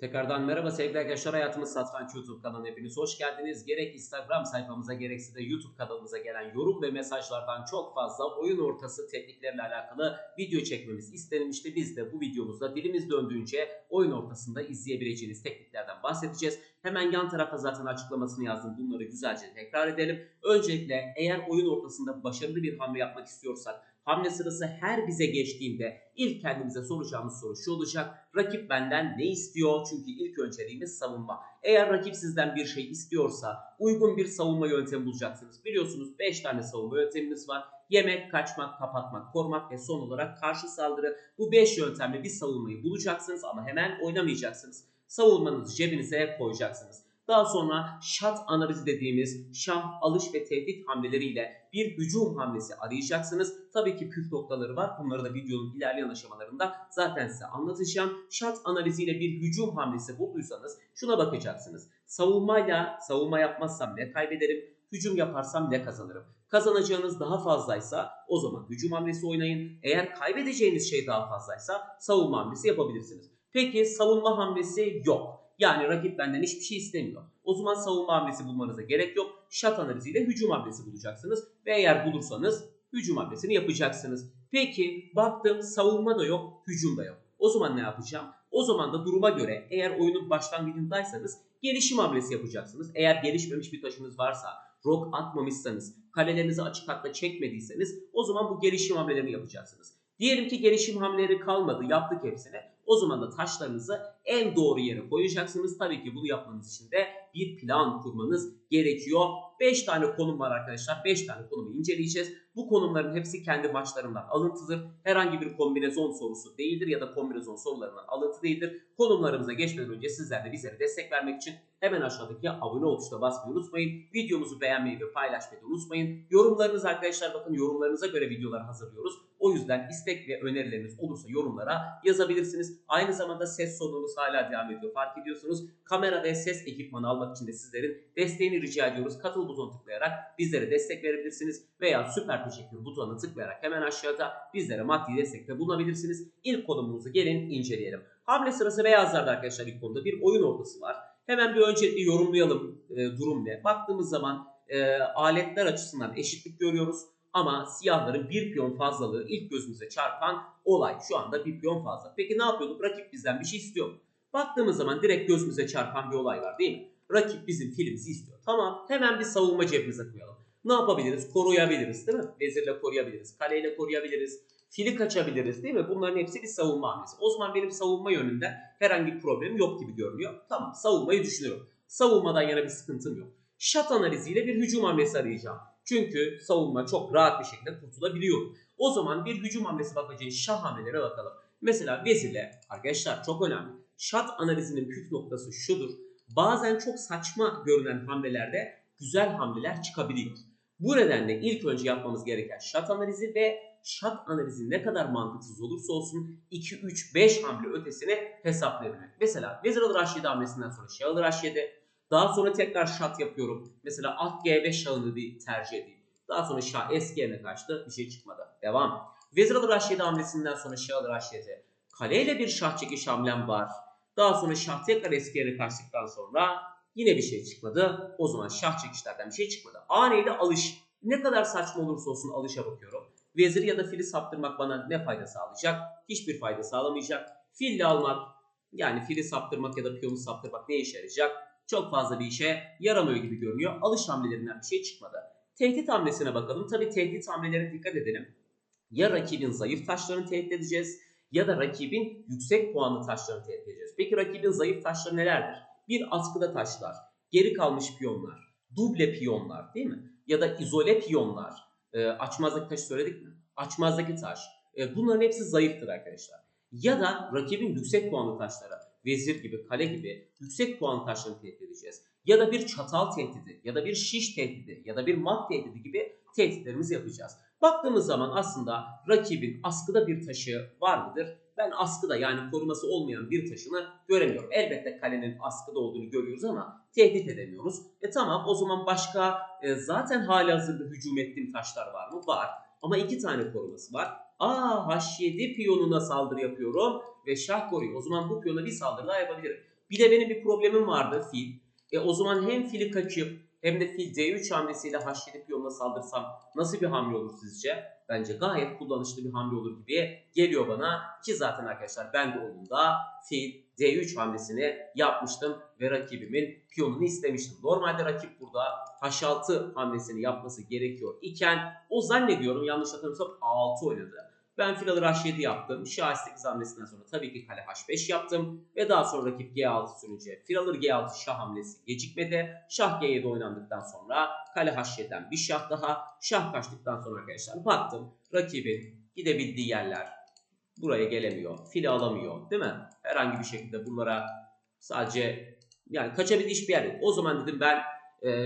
Tekrardan merhaba sevgili arkadaşlar. Hayatımız Satranç YouTube kanalına hepiniz hoş geldiniz. Gerek Instagram sayfamıza gerekse de YouTube kanalımıza gelen yorum ve mesajlardan çok fazla oyun ortası tekniklerle alakalı video çekmemiz istenmişti. Biz de bu videomuzda dilimiz döndüğünce oyun ortasında izleyebileceğiniz tekniklerden bahsedeceğiz. Hemen yan tarafa zaten açıklamasını yazdım. Bunları güzelce tekrar edelim. Öncelikle eğer oyun ortasında başarılı bir hamle yapmak istiyorsak Hamle sırası her bize geçtiğinde ilk kendimize soracağımız soru şu olacak. Rakip benden ne istiyor? Çünkü ilk önceliğimiz savunma. Eğer rakip sizden bir şey istiyorsa uygun bir savunma yöntemi bulacaksınız. Biliyorsunuz 5 tane savunma yöntemimiz var. Yemek, kaçmak, kapatmak, korumak ve son olarak karşı saldırı. Bu 5 yöntemle bir savunmayı bulacaksınız ama hemen oynamayacaksınız. Savunmanızı cebinize koyacaksınız. Daha sonra şat analizi dediğimiz şah, alış ve tehdit hamleleriyle bir hücum hamlesi arayacaksınız. Tabii ki püf noktaları var. Bunları da videonun ilerleyen aşamalarında zaten size anlatacağım. Şat analiziyle bir hücum hamlesi bulduysanız şuna bakacaksınız. Savunmayla savunma yapmazsam ne kaybederim? Hücum yaparsam ne kazanırım? Kazanacağınız daha fazlaysa o zaman hücum hamlesi oynayın. Eğer kaybedeceğiniz şey daha fazlaysa savunma hamlesi yapabilirsiniz. Peki savunma hamlesi yok. Yani rakip benden hiçbir şey istemiyor. O zaman savunma hamlesi bulmanıza gerek yok. Şat analiziyle hücum hamlesi bulacaksınız. Ve eğer bulursanız hücum hamlesini yapacaksınız. Peki baktım savunma da yok, hücum da yok. O zaman ne yapacağım? O zaman da duruma göre eğer oyunun başlangıcındaysanız gelişim hamlesi yapacaksınız. Eğer gelişmemiş bir taşınız varsa, rok atmamışsanız, kalelerinizi açık hatta çekmediyseniz o zaman bu gelişim hamlelerini yapacaksınız. Diyelim ki gelişim hamleleri kalmadı, yaptık hepsini. O zaman da taşlarınızı en doğru yere koyacaksınız. Tabii ki bunu yapmanız için de bir plan kurmanız gerekiyor. 5 tane konum var arkadaşlar. 5 tane konumu inceleyeceğiz. Bu konumların hepsi kendi maçlarımdan alıntıdır. Herhangi bir kombinezon sorusu değildir ya da kombinezon sorularından alıntı değildir. Konumlarımıza geçmeden önce sizler de bizlere destek vermek için hemen aşağıdaki abone ol tuşuna basmayı unutmayın. Videomuzu beğenmeyi ve paylaşmayı unutmayın. Yorumlarınız arkadaşlar bakın yorumlarınıza göre videolar hazırlıyoruz. O yüzden istek ve önerileriniz olursa yorumlara yazabilirsiniz. Aynı zamanda ses sorunumuz hala devam ediyor. Fark ediyorsunuz. Kamera ve ses ekipmanı almak için de sizlerin desteğini rica ediyoruz. Katıl butonu tıklayarak bizlere destek verebilirsiniz. Veya süper teşekkür butonuna tıklayarak hemen aşağıda bizlere maddi destekte bulunabilirsiniz. İlk konumuzu gelin inceleyelim. Hamle sırası beyazlarda arkadaşlar ilk konuda bir oyun ortası var. Hemen bir öncelikle yorumlayalım e, durum ne. Baktığımız zaman e, aletler açısından eşitlik görüyoruz. Ama siyahların bir piyon fazlalığı ilk gözümüze çarpan olay. Şu anda bir piyon fazla. Peki ne yapıyorduk? Rakip bizden bir şey istiyor? Baktığımız zaman direkt gözümüze çarpan bir olay var değil mi? Rakip bizim filimizi istiyor. Tamam hemen bir savunma cebimize koyalım. Ne yapabiliriz? Koruyabiliriz değil mi? Vezirle koruyabiliriz. Kaleyle koruyabiliriz. Fili kaçabiliriz değil mi? Bunların hepsi bir savunma hamlesi. O zaman benim savunma yönünde herhangi bir problemim yok gibi görünüyor. Tamam savunmayı düşünüyorum. Savunmadan yana bir sıkıntım yok. Şat analiziyle bir hücum hamlesi arayacağım. Çünkü savunma çok rahat bir şekilde kurtulabiliyor. O zaman bir hücum hamlesi bakacağız. Şah hamlelere bakalım. Mesela vezirle arkadaşlar çok önemli. Şat analizinin püf noktası şudur. Bazen çok saçma görünen hamlelerde güzel hamleler çıkabiliyor. Bu nedenle ilk önce yapmamız gereken şat analizi ve şat analizi ne kadar mantıksız olursa olsun 2, 3, 5 hamle ötesini hesaplayabilmek. Mesela vezir alır h7 hamlesinden sonra şah alır h7. Daha sonra tekrar şat yapıyorum. Mesela at g5 şahını bir tercih edeyim. Daha sonra şah eski kaçtı. Bir şey çıkmadı. Devam. Vezir alır h7 hamlesinden sonra şah alır h7. Kaleyle bir şah çekiş hamlem var. Daha sonra şah tekrar eski yerine kaçtıktan sonra yine bir şey çıkmadı. O zaman şah çekişlerden bir şey çıkmadı. A neydi? Alış. Ne kadar saçma olursa olsun alışa bakıyorum. Vezir ya da fili saptırmak bana ne fayda sağlayacak? Hiçbir fayda sağlamayacak. Fille almak yani fili saptırmak ya da piyonu saptırmak ne işe yarayacak? Çok fazla bir işe yaramıyor gibi görünüyor. Alış hamlelerinden bir şey çıkmadı. Tehdit hamlesine bakalım. Tabi tehdit hamlelerine dikkat edelim. Ya rakibin zayıf taşlarını tehdit edeceğiz ya da rakibin yüksek puanlı taşlarını tehdit edeceğiz. Peki rakibin zayıf taşları nelerdir? Bir askıda taşlar, geri kalmış piyonlar, duble piyonlar değil mi? Ya da izole piyonlar. E, açmazdaki taşı söyledik mi? Açmazdaki taş. E, bunların hepsi zayıftır arkadaşlar. Ya da rakibin yüksek puanlı taşları, vezir gibi, kale gibi yüksek puanlı taşlarını tehdit edeceğiz. Ya da bir çatal tehdidi, ya da bir şiş tehdidi, ya da bir mat tehdidi gibi tehditlerimizi yapacağız. Baktığımız zaman aslında rakibin askıda bir taşı var mıdır? Ben askıda yani koruması olmayan bir taşını göremiyorum. Elbette kalenin askıda olduğunu görüyoruz ama tehdit edemiyoruz. E tamam o zaman başka e, zaten hali hazırda hücum ettiğim taşlar var mı? Var. Ama iki tane koruması var. Aa H7 piyonuna saldırı yapıyorum ve şah koruyor. O zaman bu piyona bir saldırı daha yapabilirim. Bir de benim bir problemim vardı fil. E o zaman hem fili kaçıp hem de fil D3 hamlesiyle H7 piyonuna saldırsam nasıl bir hamle olur sizce? Bence gayet kullanışlı bir hamle olur gibi geliyor bana. Ki zaten arkadaşlar ben de oyunda fil D3 hamlesini yapmıştım ve rakibimin piyonunu istemiştim. Normalde rakip burada H6 hamlesini yapması gerekiyor iken o zannediyorum yanlış hatırlamıyorsam 6 oynadı. Ben fil alır H7 yaptım. Şah H8 hamlesinden sonra tabii ki kale H5 yaptım. Ve daha sonra rakip G6 sürünce fil alır G6 şah hamlesi gecikmedi. Şah G7 oynandıktan sonra kale H7'den bir şah daha. Şah kaçtıktan sonra arkadaşlar baktım. Rakibin gidebildiği yerler buraya gelemiyor. Fili alamıyor değil mi? Herhangi bir şekilde buralara sadece yani kaçabildiği hiçbir yer yok. O zaman dedim ben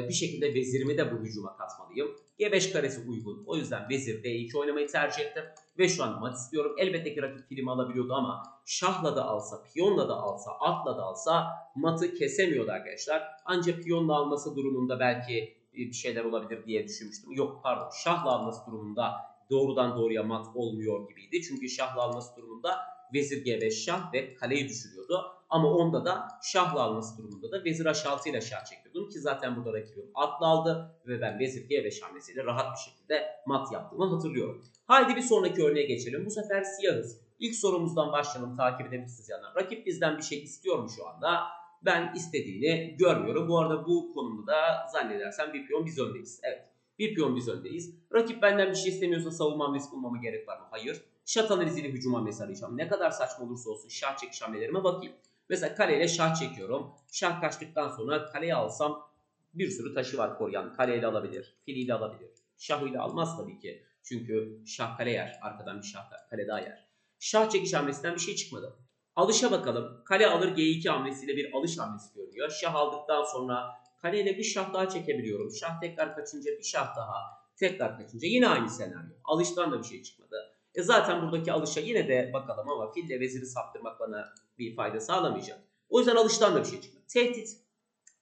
bir şekilde vezirimi de bu hücuma katmalıyım. G5 karesi uygun. O yüzden vezir D2 oynamayı tercih ettim. Ve şu an mat istiyorum. Elbette ki rakip filmi alabiliyordu ama şahla da alsa, piyonla da alsa, atla da alsa matı kesemiyordu arkadaşlar. Ancak piyonla alması durumunda belki e, bir şeyler olabilir diye düşünmüştüm. Yok pardon şahla alması durumunda doğrudan doğruya mat olmuyor gibiydi. Çünkü şahla alması durumunda vezir G5 şah ve kaleyi düşürüyordu. Ama onda da şahla alması durumunda da vezir H6 ile şah çekiyordum ki zaten burada rakibim atla aldı ve ben vezir G5 hamlesiyle rahat bir şekilde mat yaptığımı hatırlıyorum. Haydi bir sonraki örneğe geçelim. Bu sefer siyahız. İlk sorumuzdan başlayalım takip edebilirsiniz yanlar. Rakip bizden bir şey istiyor mu şu anda? Ben istediğini görmüyorum. Bu arada bu konumda da zannedersem bir piyon biz öndeyiz. Evet. Bir piyon biz öndeyiz. Rakip benden bir şey istemiyorsa savunma hamlesi bulmama gerek var mı? Hayır. Şat analiziyle hücum hamlesi arayacağım. Ne kadar saçma olursa olsun şah çekiş hamlelerime bakayım. Mesela kaleyle şah çekiyorum. Şah kaçtıktan sonra kaleyi alsam bir sürü taşı var koruyan. Kaleyle alabilir, filiyle alabilir. Şahıyla almaz tabii ki. Çünkü şah kale yer. Arkadan bir şah kale daha yer. Şah çekiş hamlesinden bir şey çıkmadı. Alışa bakalım. Kale alır G2 hamlesiyle bir alış hamlesi görünüyor. Şah aldıktan sonra kaleyle bir şah daha çekebiliyorum. Şah tekrar kaçınca bir şah daha. Tekrar kaçınca yine aynı senaryo. Alıştan da bir şey çıkmadı. E zaten buradaki alışa yine de bakalım ama fille veziri saptırmak bana bir fayda sağlamayacak. O yüzden alıştan da bir şey çıkmadı. Tehdit.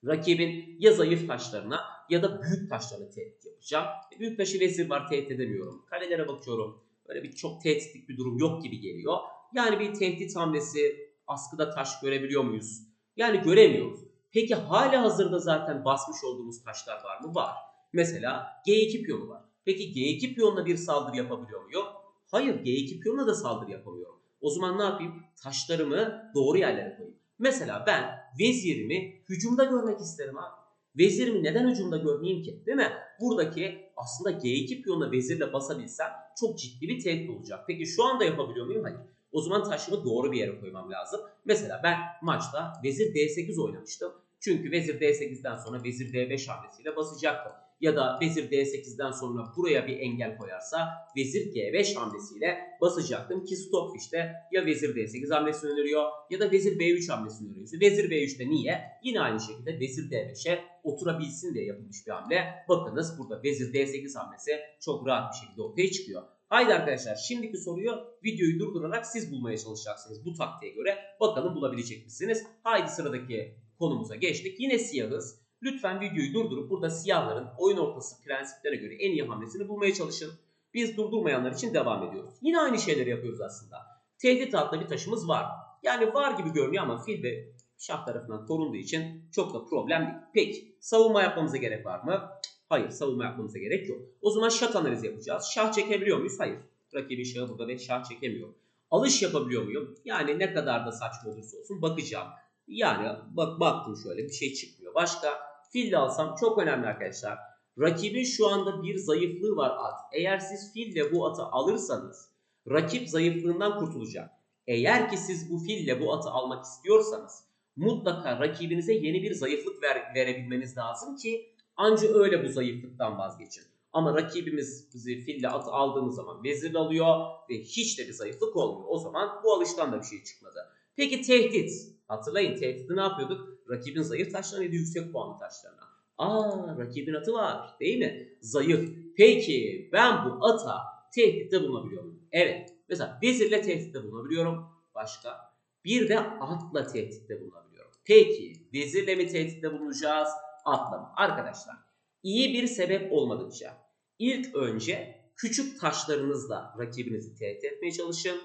Rakibin ya zayıf taşlarına ya da büyük taşlarına tehdit yapacağım. E büyük taşı vezir var tehdit edemiyorum. Kalelere bakıyorum. Böyle bir çok tehditlik bir durum yok gibi geliyor. Yani bir tehdit hamlesi askıda taş görebiliyor muyuz? Yani göremiyoruz. Peki hala hazırda zaten basmış olduğumuz taşlar var mı? Var. Mesela G2 piyonu var. Peki G2 piyonla bir saldırı yapabiliyor muyum? Hayır G2 piyonla da saldırı yapamıyorum. O zaman ne yapayım? Taşlarımı doğru yerlere koyayım. Mesela ben vezirimi hücumda görmek isterim abi. Vezirimi neden hücumda görmeyeyim ki? Değil mi? Buradaki aslında G2 piyonla vezirle basabilsem çok ciddi bir tehdit olacak. Peki şu anda yapabiliyor muyum? Hayır. O zaman taşımı doğru bir yere koymam lazım. Mesela ben maçta vezir D8 oynamıştım. Çünkü vezir D8'den sonra vezir D5 hamlesiyle basacaktım. Ya da vezir D8'den sonra buraya bir engel koyarsa vezir G5 hamlesiyle basacaktım. Ki Stockfish'te ya vezir D8 hamlesini öneriyor ya da vezir B3 hamlesini öneriyor. Vezir B3'te niye? Yine aynı şekilde vezir D5'e oturabilsin diye yapılmış bir hamle. Bakınız burada vezir D8 hamlesi çok rahat bir şekilde ortaya çıkıyor. Haydi arkadaşlar şimdiki soruyu videoyu durdurarak siz bulmaya çalışacaksınız bu taktiğe göre. Bakalım bulabilecek misiniz? Haydi sıradaki konumuza geçtik. Yine siyahız. Lütfen videoyu durdurup burada siyahların oyun ortası prensiplere göre en iyi hamlesini bulmaya çalışın. Biz durdurmayanlar için devam ediyoruz. Yine aynı şeyleri yapıyoruz aslında. Tehdit adlı bir taşımız var. Yani var gibi görünüyor ama fil ve şah tarafından korunduğu için çok da problem değil. Peki savunma yapmamıza gerek var mı? Hayır savunma yapmamıza gerek yok. O zaman şah analizi yapacağız. Şah çekebiliyor muyuz? Hayır. Rakibin şahı burada ve şah çekemiyor. Alış yapabiliyor muyum? Yani ne kadar da saçma olursa olsun bakacağım. Yani bak baktım şöyle bir şey çıkmıyor. Başka fille alsam çok önemli arkadaşlar. Rakibin şu anda bir zayıflığı var at. Eğer siz fille bu atı alırsanız rakip zayıflığından kurtulacak. Eğer ki siz bu fille bu atı almak istiyorsanız mutlaka rakibinize yeni bir zayıflık ver, verebilmeniz lazım ki anca öyle bu zayıflıktan vazgeçin. Ama rakibimiz bizi fille atı aldığımız zaman vezir alıyor ve hiç de bir zayıflık olmuyor. O zaman bu alıştan da bir şey çıkmadı. Peki tehdit. Hatırlayın tehditte ne yapıyorduk? Rakibin zayıf taşlarına ya da yüksek puanlı taşlarına. Aa rakibin atı var değil mi? Zayıf. Peki ben bu ata tehditte bulunabiliyorum. Evet. Mesela vezirle tehditte bulunabiliyorum. Başka? Bir de atla tehditte bulunabiliyorum. Peki vezirle mi tehditte bulunacağız? Atla mı? Arkadaşlar iyi bir sebep olmadıkça ilk önce küçük taşlarınızla rakibinizi tehdit etmeye çalışın.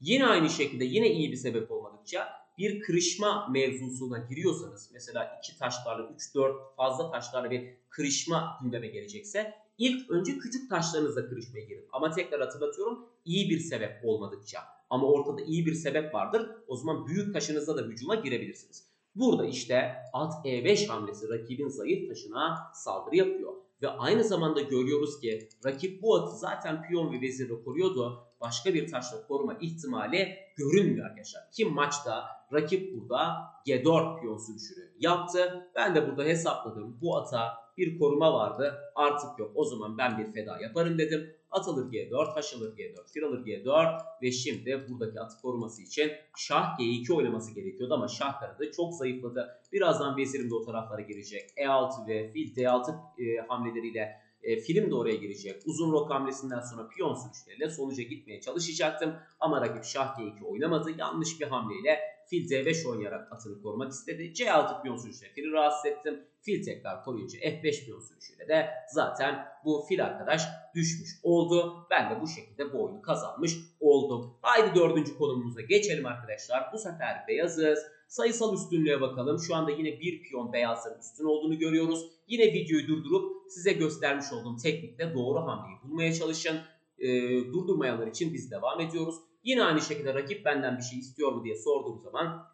Yine aynı şekilde yine iyi bir sebep olmadıkça bir kırışma mevzusuna giriyorsanız mesela iki taşlarla 3-4 fazla taşlarla bir kırışma gündeme gelecekse ilk önce küçük taşlarınızla kırışmaya girin. Ama tekrar hatırlatıyorum iyi bir sebep olmadıkça ama ortada iyi bir sebep vardır o zaman büyük taşınızla da hücuma girebilirsiniz. Burada işte at E5 hamlesi rakibin zayıf taşına saldırı yapıyor. Ve aynı zamanda görüyoruz ki rakip bu atı zaten piyon ve vezirle koruyordu. Başka bir taşla koruma ihtimali görünmüyor arkadaşlar. Ki maçta rakip burada G4 piyon sürüşünü yaptı. Ben de burada hesapladım. Bu ata bir koruma vardı. Artık yok. O zaman ben bir feda yaparım dedim. At alır G4, taş alır G4, fil alır G4 ve şimdi buradaki atı koruması için şah G2 oynaması gerekiyordu ama şah kanadı çok zayıfladı. Birazdan vezirim de o taraflara girecek. E6 ve fil D6 e, hamleleriyle e, film de oraya girecek. Uzun rok hamlesinden sonra piyon sürüşleriyle sonuca gitmeye çalışacaktım. Ama rakip şah G2 oynamadı. Yanlış bir hamleyle fil D5 oynayarak atını korumak istedi. C6 piyon sürüşüyle fili rahatsız ettim. Fil tekrar koruyunca F5 piyon sürüşüyle de zaten bu fil arkadaş düşmüş oldu. Ben de bu şekilde bu oyunu kazanmış oldum. Haydi dördüncü konumuza geçelim arkadaşlar. Bu sefer beyazız. Sayısal üstünlüğe bakalım. Şu anda yine bir piyon beyazların üstün olduğunu görüyoruz. Yine videoyu durdurup size göstermiş olduğum teknikle doğru hamleyi bulmaya çalışın. Ee, durdurmayanlar için biz devam ediyoruz. Yine aynı şekilde rakip benden bir şey istiyor mu diye sorduğum zaman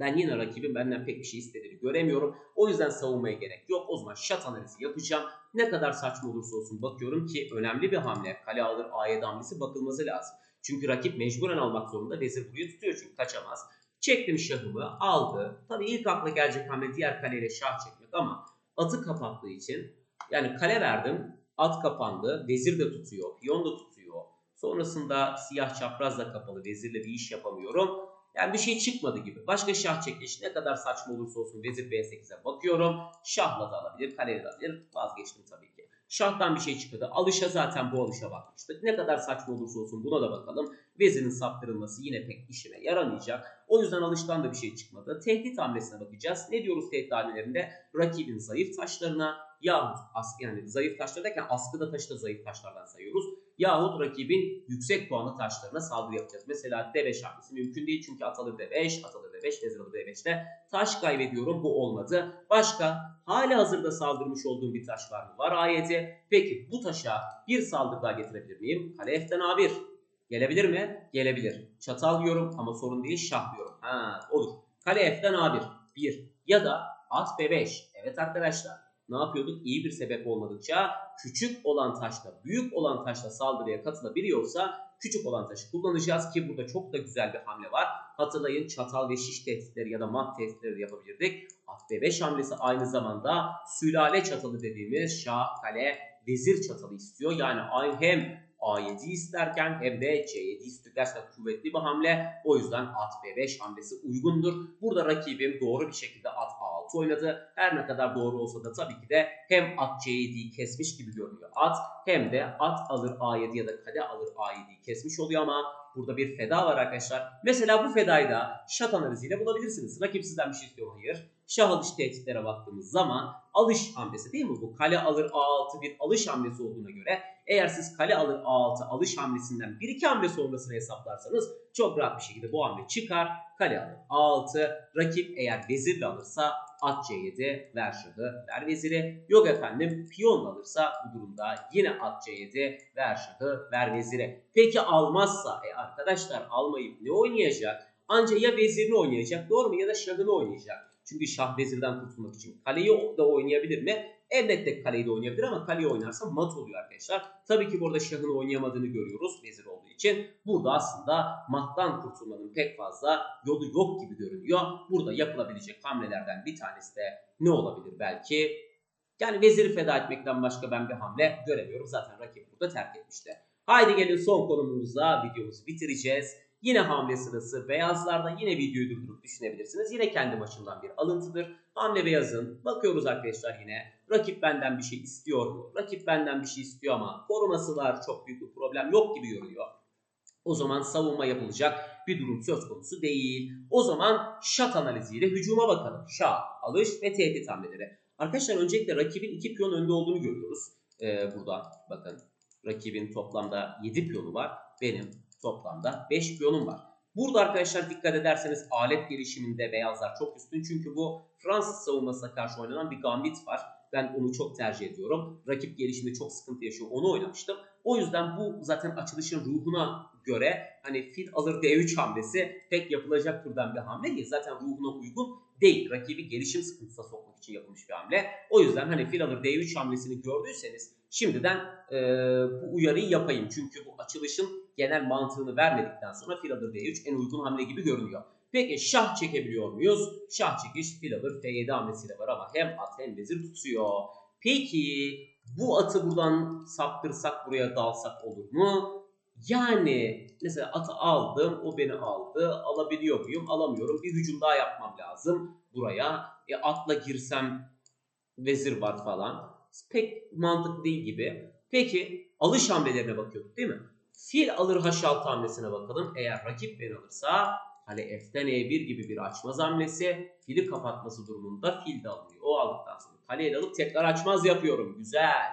ben yine rakibin benden pek bir şey istediğini göremiyorum. O yüzden savunmaya gerek yok. O zaman şat analizi yapacağım. Ne kadar saçma olursa olsun bakıyorum ki önemli bir hamle. Kale alır A7 hamlesi bakılması lazım. Çünkü rakip mecburen almak zorunda. Vezir buraya tutuyor çünkü kaçamaz. Çektim şahımı aldı. Tabii ilk akla gelecek hamle diğer kaleyle şah çekmek ama atı kapattığı için yani kale verdim. At kapandı. Vezir de tutuyor. Piyon da tutuyor. Sonrasında siyah çaprazla kapalı. Vezirle bir iş yapamıyorum. Yani bir şey çıkmadı gibi. Başka şah çekiliş ne kadar saçma olursa olsun vezir B8'e bakıyorum. Şahla da alabilir, kaleyle de alabilir. Vazgeçtim tabii ki. Şahtan bir şey çıkmadı. Alışa zaten bu alışa bakmıştık. Ne kadar saçma olursa olsun buna da bakalım. Vezirin saptırılması yine pek işime yaramayacak. O yüzden alıştan da bir şey çıkmadı. Tehdit hamlesine bakacağız. Ne diyoruz tehdit hamlelerinde? Rakibin zayıf taşlarına yahut yani zayıf taşlar derken askıda taşı da zayıf taşlardan sayıyoruz. Yahut rakibin yüksek puanlı taşlarına saldırı yapacağız. Mesela D5 hamlesi mümkün değil çünkü at alır D5, at alır D5, vezir alır D5'te taş kaybediyorum bu olmadı. Başka hali hazırda saldırmış olduğum bir taş var mı? Var ayeti. Peki bu taşa bir saldırı daha getirebilir miyim? Kale F'den A1. Gelebilir mi? Gelebilir. Çatal diyorum ama sorun değil şah diyorum. Ha olur. Kale F'den A1. 1. Ya da at B5. Evet arkadaşlar ne yapıyorduk? İyi bir sebep olmadıkça küçük olan taşla büyük olan taşla saldırıya katılabiliyorsa küçük olan taşı kullanacağız ki burada çok da güzel bir hamle var. Hatırlayın çatal ve şiş tehditleri ya da mat tehditleri de yapabilirdik. At B5 hamlesi aynı zamanda sülale çatalı dediğimiz şah, kale, vezir çatalı istiyor. Yani hem A7 isterken hem de C7 istiyor. Gerçekten kuvvetli bir hamle. O yüzden at B5 hamlesi uygundur. Burada rakibim doğru bir şekilde at A6 oynadı. Her ne kadar doğru olsa da tabii ki de hem at C7'yi kesmiş gibi görünüyor at hem de at alır A7 ya da kale alır A7'yi kesmiş oluyor ama burada bir feda var arkadaşlar. Mesela bu fedayı da şat analiziyle bulabilirsiniz. Rakip sizden bir şey istiyor? Hayır. Şah alış tehditlere baktığımız zaman alış hamlesi değil mi bu? Kale alır A6 bir alış hamlesi olduğuna göre eğer siz kale alır A6 alış hamlesinden bir iki hamle sonrasını hesaplarsanız çok rahat bir şekilde bu hamle çıkar. Kale alır A6 rakip eğer vezirle alırsa at C7 ver şahı ver veziri. Yok efendim piyon alırsa bu durumda yine at C7 ver şahı ver veziri. Peki almazsa e arkadaşlar almayıp ne oynayacak? Anca ya vezirini oynayacak doğru mu ya da şahını oynayacak. Çünkü şah vezirden kurtulmak için kaleyi da oynayabilir mi? Elbette kaleyi de oynayabilir ama kaleyi oynarsa mat oluyor arkadaşlar. Tabii ki burada şahını oynayamadığını görüyoruz vezir olduğu için. Burada aslında mattan kurtulmanın pek fazla yolu yok gibi görünüyor. Burada yapılabilecek hamlelerden bir tanesi de ne olabilir belki? Yani veziri feda etmekten başka ben bir hamle göremiyorum. Zaten rakip burada terk etmişti. Haydi gelin son konumuzla videomuzu bitireceğiz. Yine hamle sırası beyazlarda yine videoyu durdurup düşünebilirsiniz. Yine kendi maçımdan bir alıntıdır. Hamle beyazın. Bakıyoruz arkadaşlar yine. Rakip benden bir şey istiyor mu? Rakip benden bir şey istiyor ama koruması var. Çok büyük bir problem yok gibi görünüyor. O zaman savunma yapılacak bir durum söz konusu değil. O zaman şat analiziyle hücuma bakalım. Şah, alış ve tehdit hamleleri. Arkadaşlar öncelikle rakibin iki piyon önde olduğunu görüyoruz. Ee, burada bakın rakibin toplamda 7 piyonu var. Benim toplamda 5 piyonum var. Burada arkadaşlar dikkat ederseniz alet gelişiminde beyazlar çok üstün. Çünkü bu Fransız savunmasına karşı oynanan bir gambit var. Ben onu çok tercih ediyorum. Rakip gelişimde çok sıkıntı yaşıyor. Onu oynamıştım. O yüzden bu zaten açılışın ruhuna göre hani fil alır D3 hamlesi pek yapılacak türden bir hamle değil. Zaten ruhuna uygun değil. Rakibi gelişim sıkıntısına sokmak için yapılmış bir hamle. O yüzden hani fil alır D3 hamlesini gördüyseniz şimdiden e, bu uyarıyı yapayım. Çünkü bu açılışın genel mantığını vermedikten sonra fil alır D3 en uygun hamle gibi görünüyor. Peki şah çekebiliyor muyuz? Şah çekiş fil alır F7 hamlesiyle var ama hem at hem vezir tutuyor. Peki bu atı buradan saptırsak buraya dalsak olur mu? Yani mesela atı aldım, o beni aldı. Alabiliyor muyum? Alamıyorum. Bir hücum daha yapmam lazım buraya. E atla girsem vezir var falan. Pek mantıklı değil gibi. Peki alış hamlelerine bakıyorduk değil mi? Fil alır H6 hamlesine bakalım. Eğer rakip beni alırsa kale F'den E1 gibi bir açmaz hamlesi. Fili kapatması durumunda fil de alınıyor. O aldıktan sonra kaleyi alıp tekrar açmaz yapıyorum. Güzel.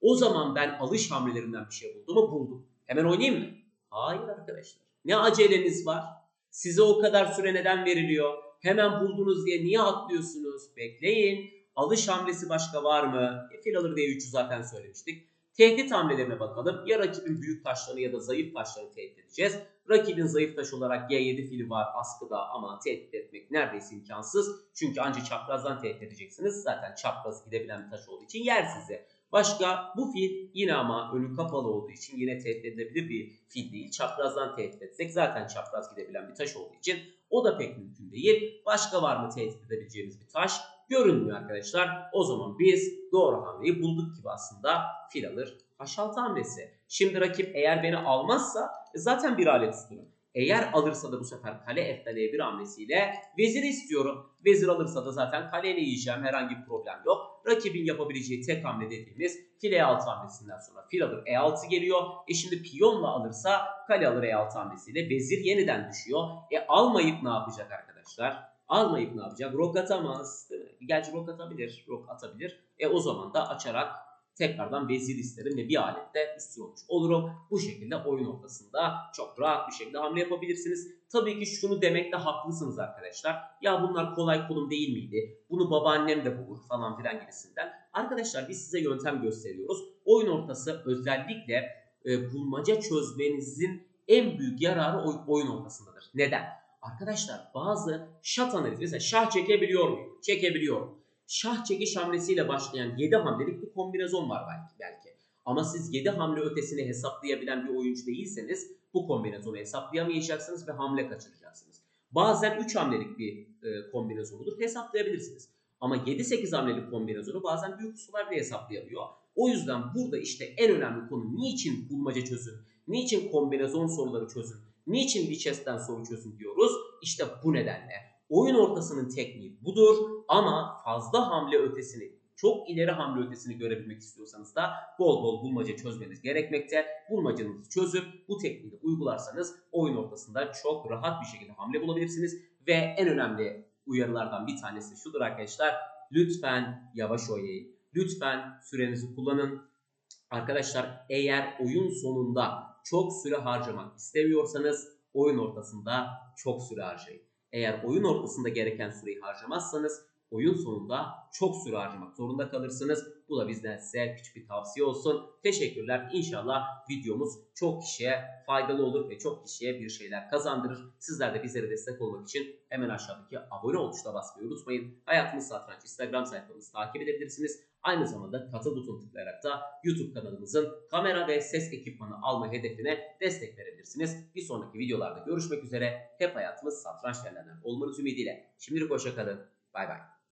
O zaman ben alış hamlelerinden bir şey buldum mu? Buldum. Hemen oynayayım mı? Hayır arkadaşlar. Ne aceleniz var? Size o kadar süre neden veriliyor? Hemen buldunuz diye niye atlıyorsunuz? Bekleyin. Alış hamlesi başka var mı? E, fil alır D3'ü zaten söylemiştik. Tehdit hamlelerine bakalım. Ya rakibin büyük taşlarını ya da zayıf taşlarını tehdit edeceğiz. Rakibin zayıf taş olarak G7 fili var askıda ama tehdit etmek neredeyse imkansız. Çünkü ancak çaprazdan tehdit edeceksiniz. Zaten çapraz gidebilen bir taş olduğu için yer sizi. Başka bu fil yine ama önü kapalı olduğu için yine tehdit edilebilir bir fil değil. Çaprazdan tehdit etsek zaten çapraz gidebilen bir taş olduğu için o da pek mümkün değil. Başka var mı tehdit edebileceğimiz bir taş? Görünmüyor arkadaşlar. O zaman biz doğru hamleyi bulduk gibi aslında fil alır H6 hamlesi. Şimdi rakip eğer beni almazsa e, zaten bir alet üstünü. Eğer alırsa da bu sefer kale F'den E1 hamlesiyle vezir istiyorum. Vezir alırsa da zaten kaleyle yiyeceğim. Herhangi bir problem yok. Rakibin yapabileceği tek hamle dediğimiz fil E6 hamlesinden sonra fil alır E6 geliyor. E şimdi piyonla alırsa kale alır E6 hamlesiyle vezir yeniden düşüyor. E almayıp ne yapacak arkadaşlar? Almayıp ne yapacak? Rok atamaz. Gerçi rok atabilir. Rok atabilir. E o zaman da açarak tekrardan vezir isterim ve bir alette üstün olmuş olurum. Bu şekilde oyun ortasında çok rahat bir şekilde hamle yapabilirsiniz. Tabii ki şunu demekte haklısınız arkadaşlar. Ya bunlar kolay kolum değil miydi? Bunu babaannem de bulur falan filan gibisinden. Arkadaşlar biz size yöntem gösteriyoruz. Oyun ortası özellikle e, bulmaca çözmenizin en büyük yararı oy, oyun ortasındadır. Neden? Arkadaşlar bazı şat analizi mesela şah çekebiliyor muyum? Çekebiliyorum şah çekiş hamlesiyle başlayan 7 hamlelik bir kombinezon var belki. belki. Ama siz 7 hamle ötesini hesaplayabilen bir oyuncu değilseniz bu kombinezonu hesaplayamayacaksınız ve hamle kaçıracaksınız. Bazen 3 hamlelik bir e, kombinezon olur hesaplayabilirsiniz. Ama 7-8 hamlelik kombinezonu bazen büyük usular bile hesaplayamıyor. O yüzden burada işte en önemli konu niçin bulmaca çözün, niçin kombinezon soruları çözün, niçin Lichess'ten soru çözün diyoruz. İşte bu nedenle. Oyun ortasının tekniği budur ama fazla hamle ötesini, çok ileri hamle ötesini görebilmek istiyorsanız da bol bol bulmaca çözmeniz gerekmekte. Bulmacanızı çözüp bu tekniği uygularsanız oyun ortasında çok rahat bir şekilde hamle bulabilirsiniz. Ve en önemli uyarılardan bir tanesi şudur arkadaşlar. Lütfen yavaş oynayın. Lütfen sürenizi kullanın. Arkadaşlar eğer oyun sonunda çok süre harcamak istemiyorsanız oyun ortasında çok süre harcayın. Eğer oyun ortasında gereken süreyi harcamazsanız oyun sonunda çok süre harcamak zorunda kalırsınız. Bu da bizden size küçük bir tavsiye olsun. Teşekkürler. İnşallah videomuz çok kişiye faydalı olur ve çok kişiye bir şeyler kazandırır. Sizler de bizlere destek olmak için hemen aşağıdaki abone ol tuşuna basmayı unutmayın. Hayatımız Satranç Instagram sayfamızı takip edebilirsiniz. Aynı zamanda katıl butonuna tıklayarak da YouTube kanalımızın kamera ve ses ekipmanı alma hedefine destek verebilirsiniz. Bir sonraki videolarda görüşmek üzere. Hep hayatımız satranç yerlerinden olmanız ümidiyle. Şimdilik hoşçakalın. Bay bay.